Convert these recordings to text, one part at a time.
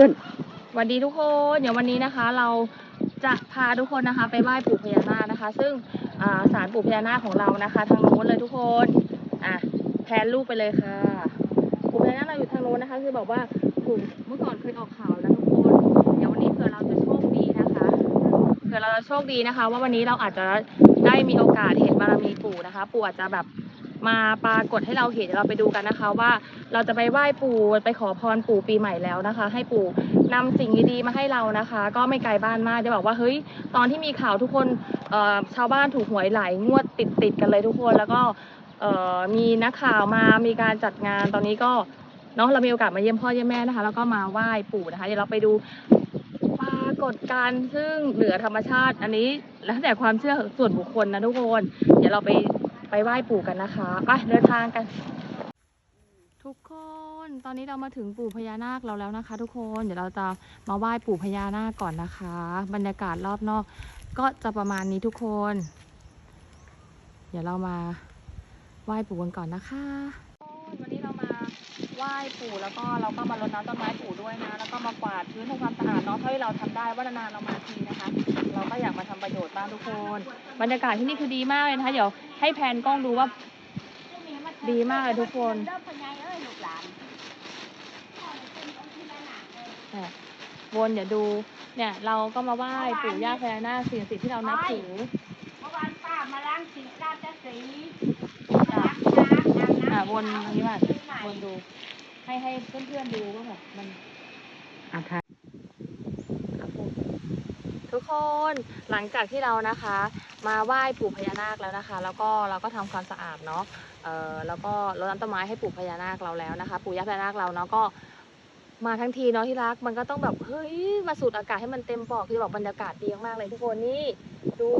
สวัสดีทุกคน เดี๋ยววันนี้นะคะ เราจะพาทุกคนนะคะ ไปไหว้ปู่พญานาคนะคะ ซึ่งอ่าศาลปู่พญานาคของเรานะคะทางโน้นเลยทุกคนอะแพนรูปไปเลยค่ะปู่พญานาคเราอยู่ทางโน้นนะคะ คือบอกว่าปู่เมื่อก่อนเคยออกข่าวนะทุกคนเดี๋ยววันนี้เผื่อเราจะโชคดีนะคะเผื่อเราจะโชคดีนะคะ ว่าวันนี้เราอาจจะได้มีโอกาสเห็นบารมีปู่นะคะ ปู่อาจจะแบบ มาปรากฏให้เราเห็นเราไปดูกันนะคะว่าเราจะไปไหว้ปู่ไปขอพรปู่ปีใหม่แล้วนะคะ ให้ปู่นำสิ่งดีๆมาให้เรานะคะ ก็ไม่ไกลบ้านมากจะบอกว่าเฮ้ยตอนที่มีข่าวทุกคนชาวบ้านถูกหวยหลายงวดติดติดๆกันเลยทุกคนแล้วก็มีนักข่าวมามีการจัดงานตอนนี้ก็เนาะเรามีโอกาสมาเยี่ยมพ่อเยี่ยมแม่นะคะ แล้วก็มาไหว้ปู่นะคะเดี๋ยวเราไปดูปรากฏการณ์ซึ่งเหนือธรรมชาติ อันนี้แล้วแต่ความเชื่อส่วนบุคคลนะทุกคน เดี๋ยวเราไป ไปไหว้ปู่กันนะคะไปเดินทางกัน ทุกคนตอนนี้เรามาถึงปู่พญานาคเราแล้วนะคะ ทุกคนเดี๋ยวเราจะมาไหว้ปู่พญานาคก่อนนะคะ บรรยากาศรอบนอก ก็จะประมาณนี้ทุกคน เดี๋ยวเรามาไหว้ปู่กันก่อนนะคะวันนี้เรามาไหว้ปู่แล้วก็เราก็มารดน้ำต้นไม้ปู่ด้วยนะ แล้วก็มากวาดพื้นทำความสะอาดเนาะเท่าที่เราทำได้ว่านานๆเรามาทีนะคะ เราก็อยากมาทำประโยชน์บ้างทุกคน บรรยากาศที่นี่คือดีมากเลยนะคะเดี๋ยวให้แพนกล้องดูว่า ดีมากเลยทุกคนเนี่ยวนอย่าดูเนี่ยเราก็มาไหว้ปู่ย่าพญานาคสิ่งศักดิ์สิทธิ์ที่เรานับถือเมื่อวานป้ามาล้างสีราชสีอ่าวนตรงนี้ว่าวนดู ให้ให้เพื่อนๆดูว่าแบบมัน อาคาทุกคนหลังจากที่เรานะคะ มาไหว้ปู่พญานาคแล้วนะคะ แล้วก็เราก็ทำความสะอาดเนาะเออแล้วก็รดน้ำต้นไม้ให้ปู่พญานาคเราแล้วนะคะ ปู่ย่าพญานาคเราเนาะก็มาทั้งทีเนาะที่รักมันก็ต้องแบบเฮ้ยมาสูดอากาศให้มันเต็มปอดคือแบบบรรยากาศดีมากๆเลยทุกคนนี่ดู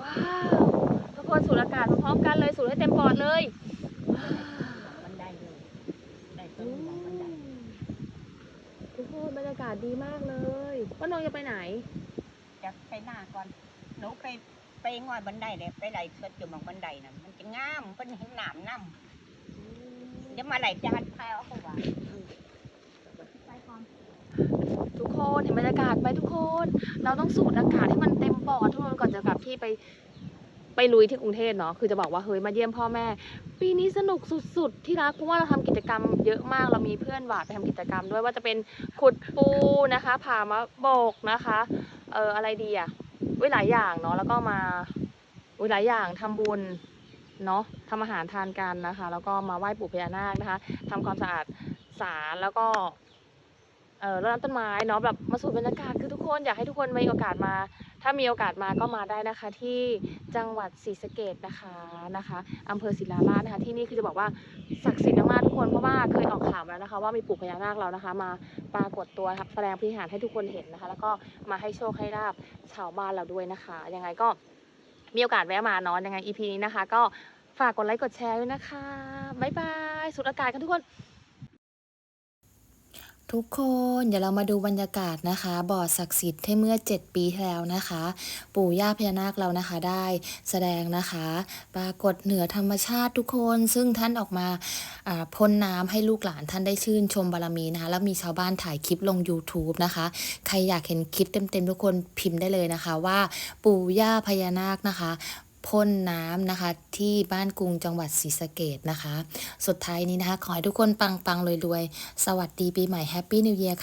ว้าวทุกคนสูดอากาศพร้อมกันเลยสูดให้เต็มปอดเลย บันไดเลยได้ต้นมองบันได ทุกค นบรรยากาศดีมากเลยว่าน้องจะไปไหน จะไปหน้าก่อน หนูไปไปงอยบันไดเลยไปไหลสดอยู่มองบันไดน่ะมันจะงามเป็นเห็นหนามน้ำจะมาไหลจานพายเอาเข้าว่าไปก่อนทุกคนเห็นบรรยากาศไหมทุกคน เราต้องสูดอากาศให้มันเต็มปอดทุกคนก่อนจะกลับที่ไป ไปลุยที่กรุงเทพเนาะคือจะบอกว่าเฮ้ยมาเยี่ยมพ่อแม่ ปีนี้สนุกสุดๆ ที่รักเพราะว่าเราทำกิจกรรมเยอะมากเรามีเพื่อนหวาดไปทำกิจกรรม ด้วยว่าจะเป็นขุดปูนะคะผ่ามะโบกนะคะเอออะไรดีอะวิหลายอย่างเนาะแล้วก็มาวิหลายอย่างทำบุญเนาะทำอาหารทานกันนะคะ แล้วก็มาไหว้ปู่พญานาคนะคะทำความสะอาดศาลแล้วก็เออรดน้ำต้นไม้เนาะแบบมาสูดบรรยากาศคือทุกคนอยากให้ทุกคนมีโอกาสมา ถ้ามีโอกาสมาก็มาได้นะคะ ที่จังหวัดศรีสะเกดนะคะนะคะอำเภอศิลาราชนะคะ ที่นี่คือจะบอกว่าศักดิ์สิทธิ์มากทุกคนเพราะว่าเคยออกข่าวมาแล้วนะคะ ว่ามีปู่พญานาคเรานะคะ มาปรากฏตัวครับแสดงพิหารให้ทุกคนเห็นนะคะ แล้วก็มาให้โชคให้ลาบชาวบ้านเราด้วยนะคะ ยังไงก็มีโอกาสแวะมาเนาะยังไง EP นี้นะคะ ก็ฝากกดไลค์กดแชร์ด้วยนะคะบ๊ายบายสูดอากาศกันทุกคน ทุกคนเดี๋ยวเรามาดูบรรยากาศนะคะ บ่อศักดิ์สิทธิ์ที่เมื่อ 7 ปีที่แล้วนะคะ ปู่ย่าพญานาคเรานะคะได้แสดงนะคะ ปรากฏเหนือธรรมชาติทุกคน ซึ่งท่านออกมาพ่นน้ำให้ลูกหลานท่านได้ชื่นชมบารมีนะคะ แล้วมีชาวบ้านถ่ายคลิปลง YouTube นะคะ ใครอยากเห็นคลิปเต็มๆ ทุกคนพิมพ์ได้เลยนะคะว่า ปู่ย่าพญานาคนะคะ พ่นน้ำนะคะ ที่บ้านกรุงจังหวัดศรีสะเกดนะคะ สุดท้ายนี้นะคะ ขอให้ทุกคนปังๆรวยๆ สวัสดีปีใหม่แฮปปี้นิวเยียร์ค่ะ